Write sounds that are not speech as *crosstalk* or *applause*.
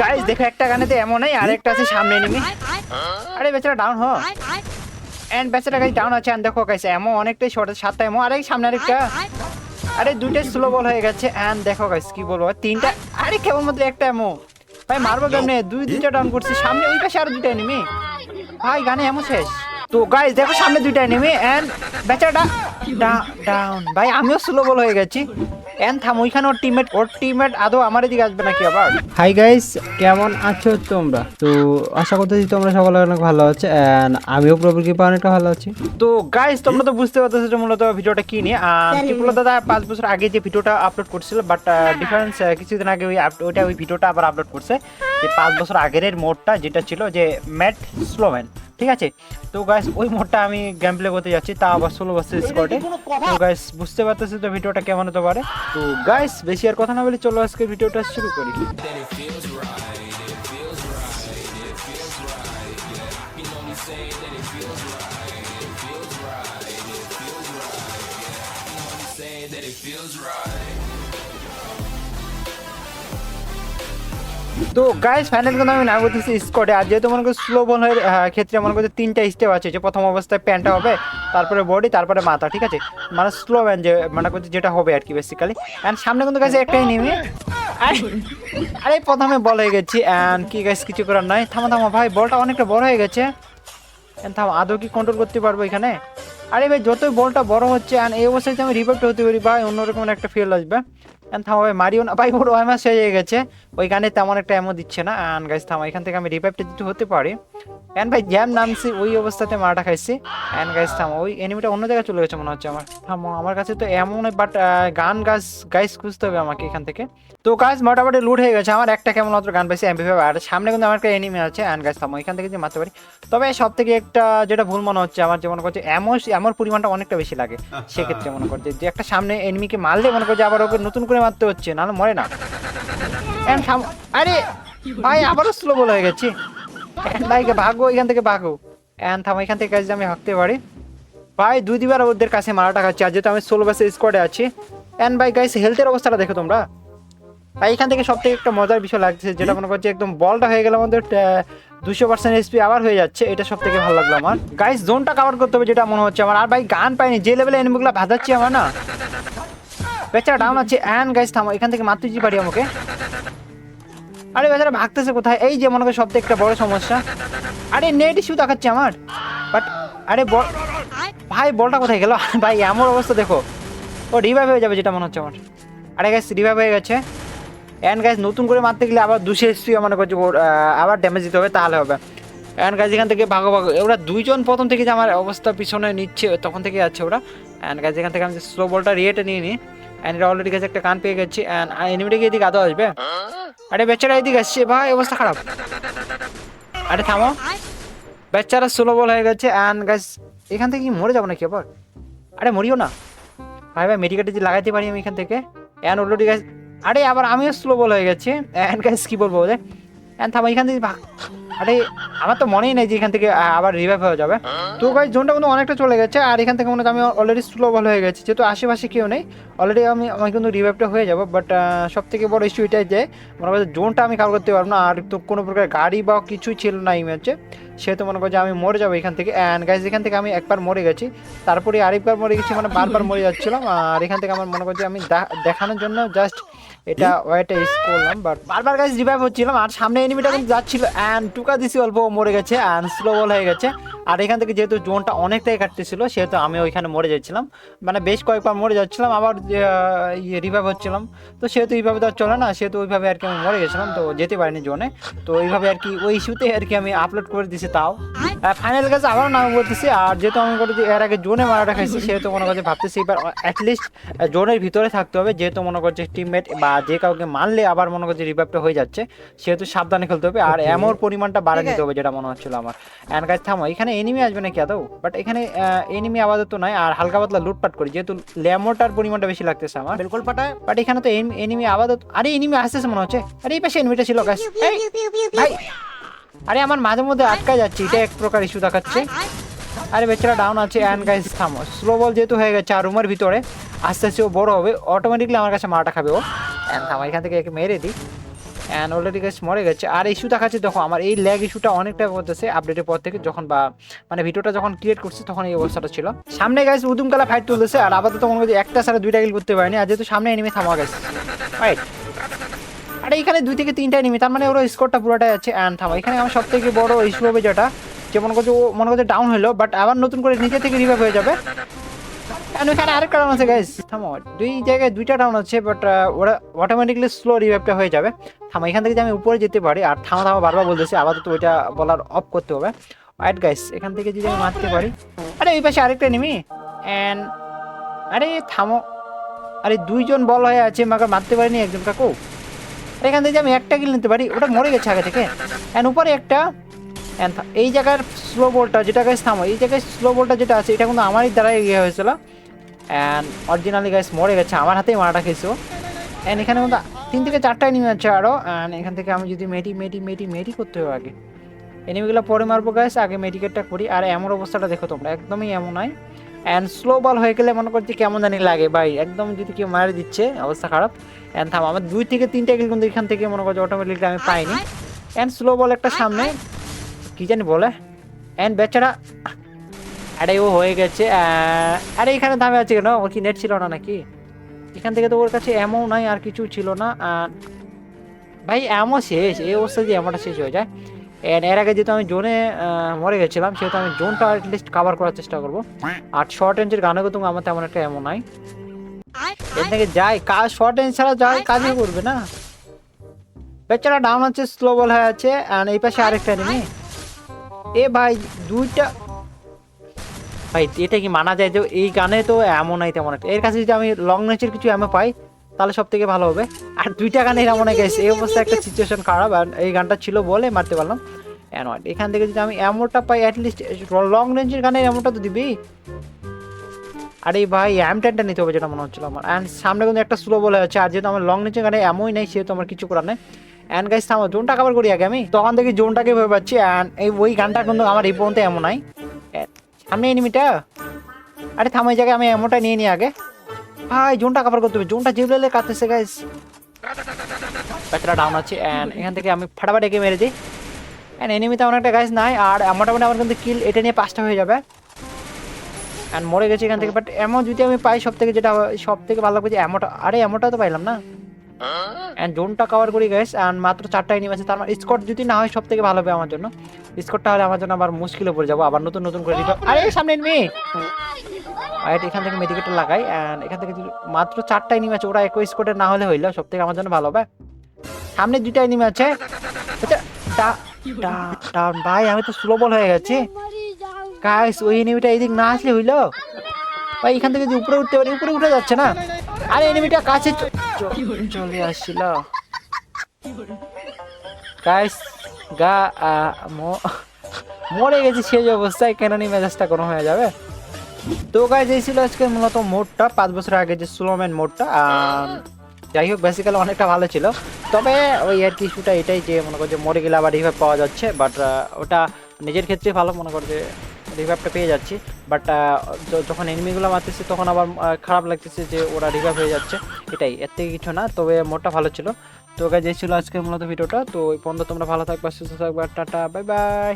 Guys দেখো একটা গানে গানেতে এমনই আর একটা আছে সামনে নিমি আরে বেচারা ডাউন হ। এন্ড বেচারা গাইস ডাউন আছে and দেখো গাইস এমন অনেকটাই শর্ট আছে সাতটা এমন আরে সামনে আরেকটা। আরে দুইটাই স্লো বল হয়ে গেছে এন্ড দেখো গাইস কি বলব তিনটা আরে কেবল মাত্র একটা এমন ভাই মারবো কেমনে? দুই দুইটা ডাউন করছি সামনে ওই পাশে আরও দুইটা এনিমি ভাই গানে এমন শেষ। তো গাইস দেখো সামনে দুইটা এনিমি এন্ড বেচারাটা ডাউন ভাই আমিও স্লো বল হয়ে গেছি। এন্ড থাম ওইখানে ওর টিমমেট ওর টিমমেট আদৌ আমার এদিকে আসবে নাকি আবার? হাই গাইস কেমন আছো তোমরা? তো আশা করতেছি তোমরা সকলে অনেক ভালো আছে অ্যান্ড আমিও প্রভুর কৃপা অনেকটা ভালো আছি। তো গাইস তোমরা তো বুঝতে পারতেছো যে মূলত ভিডিওটা কি নিয়ে ত্রিপুলা দাদা পাঁচ বছর আগে যে ভিডিওটা আপলোড করছিল বাট ডিফারেন্স কিছুদিন আগে ওই আপ- ওইটা ওই ভিডিওটা আবার আপলোড করছে যে পাঁচ বছর আগের মোডটা যেটা ছিল যে ম্যাট স্লোম্যান ঠিক আছে? তো গাইস ওই মোডটা আমি গেম প্লে করতে যাচ্ছি তা আবার ষোলো বছর স্কোয়াডে তো গাইস বুঝতে পারতেছি তো ভিডিওটা কেমন হতে পারে? তো গাইস বেশি আর কথা না বলে চলো আজকে ভিডিওটা শুরু করি। তো গাইস ফাইনাল কিন্তু আমি না করতেছি স্কোয়াডে আর যেহেতু মনে করি স্লো বল ক্ষেত্রে মনে করছে তিনটা স্টেপ আছে, যে প্রথম অবস্থায় প্যান্টটা হবে, তারপরে বডি তারপরে মাথা, ঠিক আছে? মানে স্লো ব্যান যে মানে করছি যেটা হবে আর কি বেসিক্যালি অ্যান্ড সামনে কিন্তু গাছ একটাই নেমে। আরে, প্রথমে বল হয়ে গেছি। অ্যান্ড কি গাছ কিছু করার নয় থামা থামা, ভাই বলটা অনেকটা বড় হয়ে গেছে। And থাম, আদৌ কি কন্ট্রোল করতে পারব এখানে? আরে ভাই যতই বলটা বড় হচ্ছে অ্যান্ড এই অবস্থায় আমি রিভাইভ হতে পারি, ভাই অন্যরকম একটা ফিল আসবে। অ্যান্ড থামা, ভাই, মারিও না। ভাই আমার শেষ হয়ে গেছে। ওই গানে তেমন একটা এমন দিচ্ছে না। অ্যান্ড গাইস থামা, এখান থেকে আমি রিভাইভটা যদি হতে পারি অ্যান্ড ভাই জ্যাম নামছি, ওই অবস্থাতে মারাটা খাইছি। অ্যান্ড গাইস থামা, ওই এনিমিটা অন্য জায়গায় চলে গেছে মনে হচ্ছে আমার। থামো, আমার কাছে তো এমন বাট গান গাছ গাইস খুঁজতে হবে আমাকে এখান থেকে। তো গাছ মোটামুটি লুট হয়ে গেছে আমার। একটা কেমন মাত্র গান পাইছি এমপি আর সামনে কিন্তু আমার একটা এনিমি আছে। অ্যান্ড গাছ থামো এখান থেকে যে মারতে পারি। তবে সব থেকে একটা যেটা ভুল মনে হচ্ছে আমার, যে মনে করছে, এমন এমন পরিমাণটা অনেকটা বেশি লাগে। সেক্ষেত্রে মনে করছে যে, একটা সামনে এনিমিকে মারলে মনে করছে আবার ওকে নতুন করে মারতে হচ্ছে, নাহলে মরে না। সাম- আরে, ভাই, আবারও স্লো বল হয়ে গেছি। ভাই ভাগো, এখান থেকে ভাগো। অ্যান্ড থামো, এখান থেকে কাজে আমি হাঁকতে পারি। ভাই, দুই দুবার ওদের কাছে মারাটা খাচ্ছি, আর যেহেতু আমি ষোলো বাসে স্কোয়াডে আছি। অ্যান্ড ভাই গাইস হেলথের অবস্থাটা দেখো তোমরা। ভাই, এখান থেকে সব থেকে একটা মজার বিষয় লাগছে, যেটা মনে করছে একদম বলটা হয়ে গেলে আমাদের দুশো পার্সেন্ট এসপি আবার হয়ে যাচ্ছে, এটা সব থেকে ভালো লাগল আমার। গাইস জোনটা কভার করতে হবে, যেটা মনে হচ্ছে আমার। আর ভাই, গান পাইনি, যে লেভেলে এনিমিগুলো ভাজাচ্ছি আমার না। বেচারা ডাউন আছে। অ্যান্ড গাইস থামো, এখান থেকে মারতে পারি আমাকে। আরে বেচারা ভাগতেছে কোথায়? এই যে মনে করি সব একটা বড় সমস্যা। আরে নেট ইস্যু দেখাচ্ছে আমার। বাট আরে বল ভাই, বলটা কোথায় গেল? *laughs* ভাই, এমন অবস্থা দেখো। ও রিভাইভ হয়ে যাবে যেটা মনে হচ্ছে আমার। আরে গাইস রিভাইভ হয়ে গেছে। অ্যান্ড গাইস নতুন করে মারতে গেলে আবার দুশো এসপি মনে করছি আবার ড্যামেজ দিতে হবে, তাহলে হবে। অ্যান্ড গাইস এখান থেকে ভাগো ভাগো। ওরা দুইজন প্রথম থেকে যে আমার অবস্থা পিছনে নিচ্ছে, তখন থেকে যাচ্ছে ওরা। অ্যান্ড গাইস এখান থেকে আমি স্লো বলটা রিয়েটে নিয়ে নিই। অ্যান্ড এটা অলরেডি গেছে একটা কান পেয়ে গেছি। অ্যান্ড এনিমিটা গিয়ে এদিকে আদৌ আসবে? আরে বেচারা এদিকে আসছে, ভাই, অবস্থা খারাপ। আরে থামো। বেচারা স্লো বল হয়ে গেছে অ্যান্ড গাছ এখান থেকে কি মরে যাব নাকি আবার? আরে মরিও না। ভাই ভাই মেডিকেটে যদি লাগাইতে পারি আমি এখান থেকে। অ্যান্ড অলরেডি গাছ আরে আবার আমিও স্লো বল হয়ে গেছে। অ্যান্ড গাছ কি বলব বলে অ্যান্ড থামো, এখান থেকে আরে, আমার তো মনেই নেই যে এখান থেকে আবার রিভাইভ হয়ে যাবে। তো গাইস জোনটা কিন্তু অনেকটা চলে গেছে, আর এখান থেকে মনে আমি অলরেডি স্লো বল হয়ে গেছি, যেহেতু আশেপাশে কেউ নেই। অলরেডি আমি আমার কিন্তু রিভাইভটা হয়ে যাব বাট সব থেকে বড় ইস্যু এটাই যে, মনে হয় জোনটা আমি কাল করতে পারব না, আর তো কোনো প্রকার গাড়ি বা কিছুই ছিল না এই ম্যাচে সেহেতু মনে করছে আমি মরে যাব এখান থেকে। অ্যান্ড গাইজ এখান থেকে আমি একবার মরে গেছি। তারপরে আরেকবার মরে গেছি মানে বারবার মরে যাচ্ছিলাম। আর এখান থেকে আমার মনে করছে আমি দেখানোর জন্য জাস্ট এটা ওয়েটা ইউজ করলাম। বাট বারবার গাইজ রিভাইভ হচ্ছিলাম। আর সামনে এনিমিটা কিন্তু যাচ্ছিল। অ্যান্ড টুকা দিছি অল্প মরে গেছে। অ্যান্ড স্লো বল হয়ে গেছে। আর এখান থেকে যেহেতু জোনটা অনেকটাই কাটতেছিল, সেহেতু আমি ওইখানে মরে যাচ্ছিলাম। মানে বেশ কয়েকবার মরে যাচ্ছিলাম। আবার ইয়ে রিভাইভ হচ্ছিলাম। তো সেহেতু এইভাবে তো আর চলে না। সেহেতু ওইভাবে আর কি আমি মরে গেছিলাম। তো যেতে পারিনি জোনে। তো ওইভাবে আর কি ওই ইস্যুতে আর কি আমি আপলোড করে দিছি। তাও। ফাইনাল কাছে আবার নাম বলতেছি আর যেহেতু আমি করে এর আগে জোনে মারাটা খাইছি সেহেতু মনে করছে ভাবতেছি এবার অ্যাটলিস্ট জোনের ভিতরে থাকতে হবে যেহেতু মনে করছে টিমমেট বা যে কাউকে মারলে আবার মনে করছে রিভাইভটা হয়ে যাচ্ছে সেহেতু সাবধানে খেলতে হবে আর এমন পরিমাণটা বাড়া দিতে হবে যেটা মনে হচ্ছিল আমার। অ্যান্ড গাছ থামো এখানে এনিমি আসবে নাকি আদৌ? বাট এখানে এনিমি আপাতত নাই আর হালকা পাতলা লুটপাট করি যেহেতু ল্যামোটার পরিমাণটা বেশি লাগতেছে আমার। বিলকুল পাটায়। বাট এখানে তো এনিমি আপাতত আরে এনিমি আসতেছে মনে হচ্ছে। আরে এই পাশে এনিমিটা ছিল গাছ ভাই। আরে আমার মাঝে মধ্যে আটকা যাচ্ছে, এটা এক প্রকার ইস্যু দেখাচ্ছে। আরে বেচারা ডাউন আছে অ্যান্ড গাইস থামো। স্লো বল যেহেতু হয়ে গেছে, আর রুমের ভিতরে আস্তে আস্তে ও বড় হবে অটোমেটিকলি আমার কাছে মারাটা খাবে ও। অ্যান্ড থামো, এখান থেকে একে মেরে দিই। অ্যান্ড অলরেডি গাছ মরে গেছে। আর ইস্যু দেখাচ্ছে, দেখো, আমার এই ল্যাগ ইস্যুটা অনেকটা করতেছে আপডেটের পর থেকে যখন বা মানে ভিডিওটা যখন ক্রিয়েট করছে, তখন এই অবস্থাটা ছিল। সামনে গাছ উদুমকালা ফাইট তুলতেছে, আর আপাতত মনে করছি একটা সারা দুইটা কিল করতে পারিনি। আর যেহেতু সামনে এনিমি থামা গেছে রাইট আরে এখানে দুই থেকে তিনটা এনিমি তার মানে ওর স্কোরটা পুরোটাই আছে অ্যান্ড থামা। এখানে আমার সব থেকে বড় ইস্যু হবে যেটা, যে মনে করছে ও, মনে করছে ডাউন হলো বাট আবার নতুন করে নিজে থেকে রিভাইভ হয়ে যাবে। And ওখানে আরেকটা ডাউন আছে গাইস থামো, দুই জায়গায় দুইটা ডাউন আছে বাট ওরা অটোমেটিকলি স্লো রিভাইভটা হয়ে যাবে। থামো, এখান থেকে যে আমি উপরে যেতে পারি, আর থামা থামা, বারবার বলতেছি আবার তো ওইটা বলার অফ করতে হবে। রাইট গাইস এখান থেকে যদি আমি মারতে পারি, আরে এই পাশে আরেকটা নিমি অ্যান্ড আরে থামো। আরে দুইজন বল হয়ে আছে, মাকে মারতে পারিনি একজন, কাকু। এখান থেকে আমি একটা কিল নিতে পারি, ওটা মরে গেছে আগে থেকে। অ্যান্ড উপরে একটা থা- এই জায়গার স্লো বলটা যেটা গাইস থামো, এই জায়গায় স্লো বলটা যেটা আছে, এটা কিন্তু আমারই দ্বারাই ইয়ে হয়েছিল। অ্যান্ড অরিজিনালি গাইস মরে গেছে, আমার হাতেই মারাটা খেয়েছো অ্যান্ড এখানে কিন্তু তিন থেকে চারটাই নিমে যাচ্ছে আরও অ্যান্ড এখান থেকে আমি যদি মেডি মেডি মেডি মেডি করতে হবে আগে। এনিমিগুলো পরে মারবো গাইস আগে মেডিকেটটা করি, আর এমন অবস্থাটা দেখো তোমরা, একদমই এমন নয়। অ্যান্ড স্লো বল হয়ে গেলে মনে করছি কেমন জানি লাগে, ভাই। একদম যদি কেউ মারে দিচ্ছে, অবস্থা খারাপ। অ্যান্ড থাম, আমার দুই থেকে তিনটা কিন্তু এখান থেকে মনে করছি অটোমেটিকলি আমি পাইনি। অ্যান্ড স্লো বল একটা সামনে, কি জানি বলে? অ্যান্ড বেচারা, আরে ও হয়ে গেছে আরে এখানে দামে আছে কেন? ওর কি নেট ছিল না নাকি? এখান থেকে তো ওর কাছে এমন নাই, আর কিছু ছিল না ভাই এমন শেষ, এই অবস্থায় যে এমনটা শেষ হয়ে যায়। And এর আগে যেহেতু আমি জোনে মরে গেছিলাম, সেহেতু আমি জোনটা অ্যাটলিস্ট কাভার করার চেষ্টা করব। আর শর্ট রেঞ্জের গানে কিন্তু আমার তেমন একটা এমন নাই। এর থেকে যাই। কাজ শর্ট রেঞ্জ ছাড়া যাই কাজই করবে না। বেচারা ডাউন আছে স্লো বল হয়ে আছে আর এই পাশে আরেকটা নেমে এ ভাই দুইটা ভাই এটা কি মানা যায় যে এই গানে তো এমন নাই তেমন এর কাছে যদি আমি লং রেঞ্জের কিছু এমন পাই তাহলে সব থেকে ভালো হবে। আর দুইটা গানে এমন গেছে এই অবস্থায় একটা সিচুয়েশন খারাপ আর এই গানটা ছিল বলে মারতে পারলাম। এখান থেকে যদি আমি এমনটা পাই অ্যাটলিস্ট লং রেঞ্জের গানে এমনটা তো দিবি। আরে ভাই এম টেনটা নিতে হবে যেটা মনে হচ্ছিল আমার। অ্যান্ড সামনে কিন্তু একটা স্লো বলে আছে আর যেহেতু আমার লং নিচে গানে এমনই নেই, সেহেতু আমার কিছু করার নেই। অ্যান্ড গাইস থামো জোনটা কভার করি আগে আমি। তখন দেখি জোনটাকে ভেবে পাচ্ছি অ্যান্ড এই ওই গানটা কিন্তু আমার এই পর্যন্ত এমন নাই। সামনে এনিমিটা আরে থামো, এই জায়গায় আমি এমনটা নিয়ে নিই আগে। ভাই জোনটা কভার করতে হবে। জোনটা জিবলেলে কাটতেছে গাইস বাচ্চারা ডাউন আছে অ্যান্ড এখান থেকে আমি ফাটাফাটি একে মেরে দিই। অ্যান্ড এনিমি তেমন একটা গাইস নাই। আর মোটামুটি আমার কিন্তু কিল এটা নিয়ে পাঁচটা হয়ে যাবে। অ্যান্ড মরে গেছে এখান থেকে বাট এমন যদি আমি পাই সব থেকে যেটা সব থেকে ভালো লাগবে যে এমনটা আরে এমনটা তো পাইলাম না। অ্যান্ড জোনটা কভার করি গাইস অ্যান্ড মাত্র চারটা এনিমি আছে তার মানে স্কট যদি না হয় সব থেকে ভালো হবে আমার জন্য। স্কটটা হলে আমার জন্য আবার মুশকিলে পড়ে যাব, আবার নতুন নতুন করে আরে, সামনে এনিমি আর এখান থেকে মেডিকেটটা লাগাই অ্যান্ড এখান থেকে মাত্র চারটা এনিমি আছে, ওরা একই স্কোয়াডের না হলে হইল সব থেকে আমার জন্য ভালো হবে। সামনে দুইটা এনিমি আছে। আচ্ছা ভাই, আমি তো স্লো বল হয়ে গেছি। গাইস ওই এনিমিটা এইদিক না আসলে হইল। ভাই, এখান থেকে যদি উপরে উঠতে পারি, উপরে উঠে যাচ্ছে না। আরে এনিমিটা কাছে চলে আসছিল। গাইস গা মরে গেছি সেই অবস্থায়, কেন নি মেজাজটা কোনো হয়ে যাবে? তো গাইজ এই ছিল আজকে মূলত মোডটা, পাঁচ বছর আগে যে স্লোম্যান মোডটা যাই হোক বেসিক্যালি অনেকটা ভালো ছিল। তবে ওই আর কি ইস্যুটা এটাই যে, মনে করছে মরে গেলে আবার রিভাইভ পাওয়া যাচ্ছে বাট ওটা নিজের ক্ষেত্রে ভালো, মনে করে যে রিভাইভটা পেয়ে যাচ্ছি। বাট যখন এনিমিগুলো মারতেছি, তখন আবার খারাপ লাগতেছে যে ওরা রিভাইভ হয়ে যাচ্ছে। এটাই, এর থেকে কিছু না, তবে মোটটা ভালো ছিল। তো গাইজ যে ছিল আজকের মূলত ভিডিওটা তো ওই পর্যন্ত তোমরা ভালো থাকবে, সুস্থ থাকবে, টাটা বাই বাই